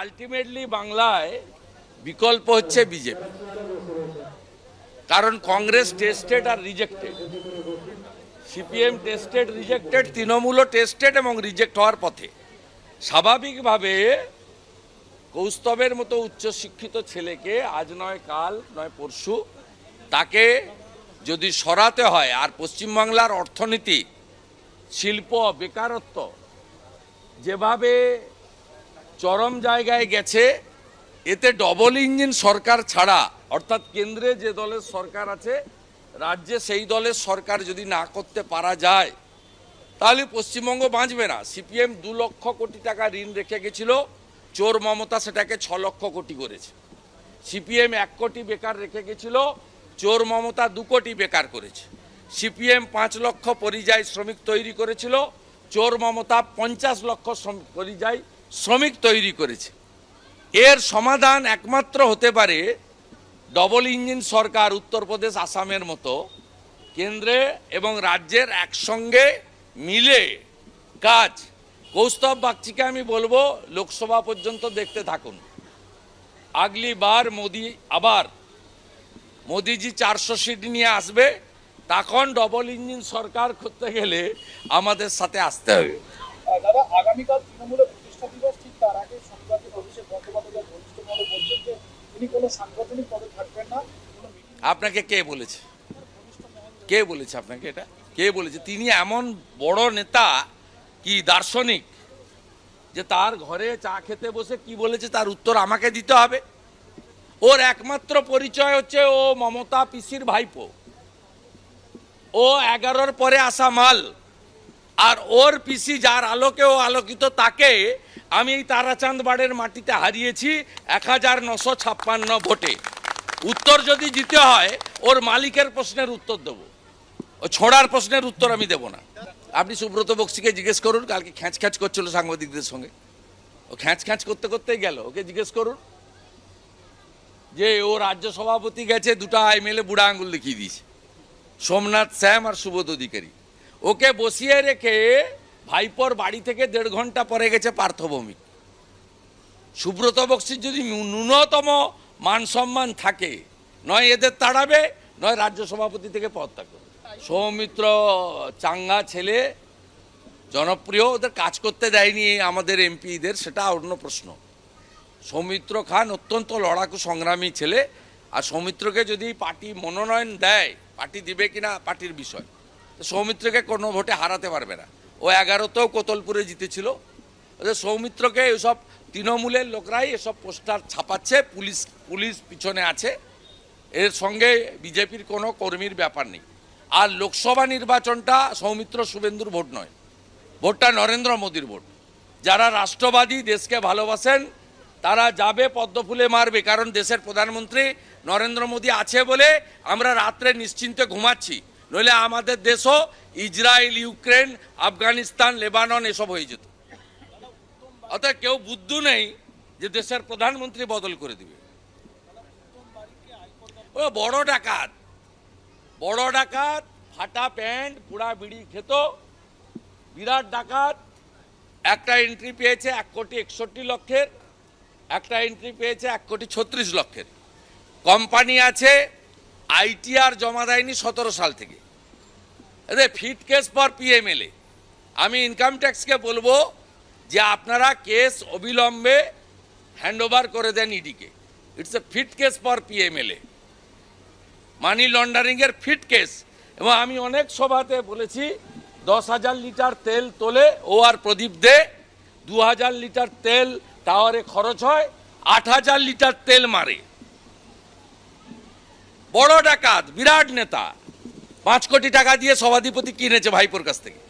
Ultimately বাংলায় বিকল্প হচ্ছে বিজেপি। কারণ কংগ্রেস টেস্টেড আর রিজেক্টেড সিপিএম টেস্টেড রিজেক্টেড তৃণমূলও টেস্টেড এবং রিজেক্ট হওয়ার পথে। স্বাভাবিকভাবে কৌস্তবের মতো উচ্চশিক্ষিত ছেলেকে আজ নয় কাল, নয় পরশু তাকে যদি সরাতে হয়, আর পশ্চিমবাংলার অর্থনীতি, শিল্প, বেকারত্ব যেভাবে চরম জায়গায় গেছে, এতে ডবল ইঞ্জিন সরকার ছাড়া, অর্থাৎ কেন্দ্রে যে দলের সরকার আছে, রাজ্যে সেই দলের সরকার যদি না করতে পারা যায়, তাহলে পশ্চিমবঙ্গ বাঁচবে না। সিপিএম দু লক্ষ কোটি টাকা ঋণ রেখে গেছিল, চোর মমতা সেটাকে ছ লক্ষ কোটি করেছে। সিপিএম এক কোটি বেকার রেখে গেছিল, চোর মমতা দু কোটি বেকার করেছে। সিপিএম পাঁচ লক্ষ পরিযায়ী শ্রমিক তৈরি করেছিল, চোর মমতা পঞ্চাশ লক্ষ পরিযায়ী শ্রমিক তৈরি করেছে। এর সমাধান একমাত্র হতে পারে ডবল ইঞ্জিন সরকার উত্তরপ্রদেশ আসামের মতো কেন্দ্রে এবং রাজ্যের একসঙ্গে মিলে কাজ। কৌস্তব বাগচিকে আমি বলব, লোকসভা পর্যন্ত দেখতে থাকুন। আগলি বার মোদি, আবার মোদিজি চারশো সিট নিয়ে আসবে, তখন ডবল ইঞ্জিন সরকার করতে গেলে আমাদের সাথে আসতে হবে। দাদা, আগামীকাল তৃণমূলের প্রতিষ্ঠা দিবস ঠিক তার আগে সাংবাদিক অভিষেক বন্দ্যোপাধ্যায় ঘনিষ্ঠ মহলে বলছেন যে তিনি কোনো সাংগঠনিক পদে থাকবেন না আপনাকে কে বলেছে? কে বলেছে আপনাকে এটা? কে বলেছে? তিনি এমন বড় নেতা কি দার্শনিক যে তার ঘরে চা খেতে বসে কি বলেছে তার উত্তর আমাকে দিতে হবে। ওর একমাত্র পরিচয় হচ্ছে ও মমতা পিসির ভাইপো। ও এগারোর পরে আসা মাল। আর ওর পিসি যার আলোকে ও আলোকিত তাকে আমি এই তারাচাঁদ বাড়ের মাটিতে হারিয়েছি এক হাজার নশো ছাপ্পান্ন ভোটে। উত্তর যদি দিতে হয়, ওর মালিকের প্রশ্নের উত্তর দেবো। ও ছোড়ার প্রশ্নের উত্তর আমি দেবো না। আপনি সুব্রত বক্সিকে জিজ্ঞেস করুন, কালকে খ্যাঁচ খ্যাঁচ করছিল সাংবাদিকদের সঙ্গে। ও খ্যাঁচ খ্যাঁচ করতে করতেই গেল, ওকে জিজ্ঞেস করুন। যে ও রাজ্য সভাপতি গেছে, দুটো এমএলএ বুড়া আঙুল দেখিয়ে দিয়েছে। সোমনাথ শ্যাম আর সুবোধ অধিকারী। ওকে বসিয়ে রেখে ভাইপোর বাড়ি থেকে দেড় ঘণ্টা পরে গেছে পার্থভৌমিক সুব্রত বক্সির যদি ন্যূনতম মান সম্মান থাকে, নয় এদের তাড়াবে, নয় রাজ্য সভাপতি থেকে পদত্যাগ করবে সৌমিত্র চাঙ্গা ছেলে, জনপ্রিয়, ওদের কাজ করতে দেয়নি আমাদের এমপিদের, সেটা অন্য প্রশ্ন। সৌমিত্র খান অত্যন্ত লড়াকু, সংগ্রামী ছেলে, আর সৌমিত্রকে যদি পার্টি মনোনয়ন দেয়, পার্টি দিবে কিনা, পার্টির বিষয়। সৌমিত্রকে কোনো ভোটে হারাতে পারবে না। ও এগারোতেও কোতলপুরে জিতেছিল। সৌমিত্রকে এসব তৃণমূলের লোকরাই এসব পোস্টার ছাপাচ্ছে, পুলিশ পুলিশ পিছনে আছে। এর সঙ্গে বিজেপির কোনো কর্মীর ব্যাপার নেই। আর লোকসভা নির্বাচনটা সৌমিত্র শুভেন্দুর ভোট নয়, ভোটটা নরেন্দ্র মোদীর ভোট। যারা রাষ্ট্রবাদী দেশকে ভালোবাসেন, তারা যাবে পদ্মফুলে মারবে, কারণ দেশের প্রধানমন্ত্রী নরেন্দ্র মোদী আছে বলে আমরা রাত্রে নিশ্চিন্তে ঘুমাচ্ছি। নইলে আমাদের দেশও ইসরায়েল, ইউক্রেন, আফগানিস্তান, লেবানন এসব হয়ে যেত। অতএব কেউ বুদ্ধ নেই যে দেশের প্রধানমন্ত্রী বদল করে দিবে। ও বড় ডাকাত। বড় ডাকাত, ফাটা প্যান্ট, পুরা বিড়ি খেত। বিরাট ডাকাত। একটা এন্ট্রি পেয়েছে এক কোটি একষট্টি লক্ষের, একটা এন্ট্রি পেয়েছে এক কোটি ছত্রিশ লক্ষের। কোম্পানি আছে আইটিআর জমা দেয়নি সতেরো সাল থেকে। এদের ফিট কেস ফর পিএমএলএ আমি ইনকাম ট্যাক্সকে বলব যে আপনারা কেস অবিলম্বে হ্যান্ড ওভার করে দেন ইডিকে it's a fit case for PMLA money লন্ডারিংয়ের fit case. এবং আমি অনেক সভাতে বলেছি, দশ হাজার লিটার তেল তোলে, ও আর প্রদীপ দে, দু হাজার লিটার তেল টাওয়ারে খরচ হয়, আট হাজার লিটার তেল মারে। বড় ডাকাত বিরাট নেতা। পাঁচ কোটি টাকা দিয়ে সভাধিপতি কিনেছে ভাইপোর কাছ থেকে।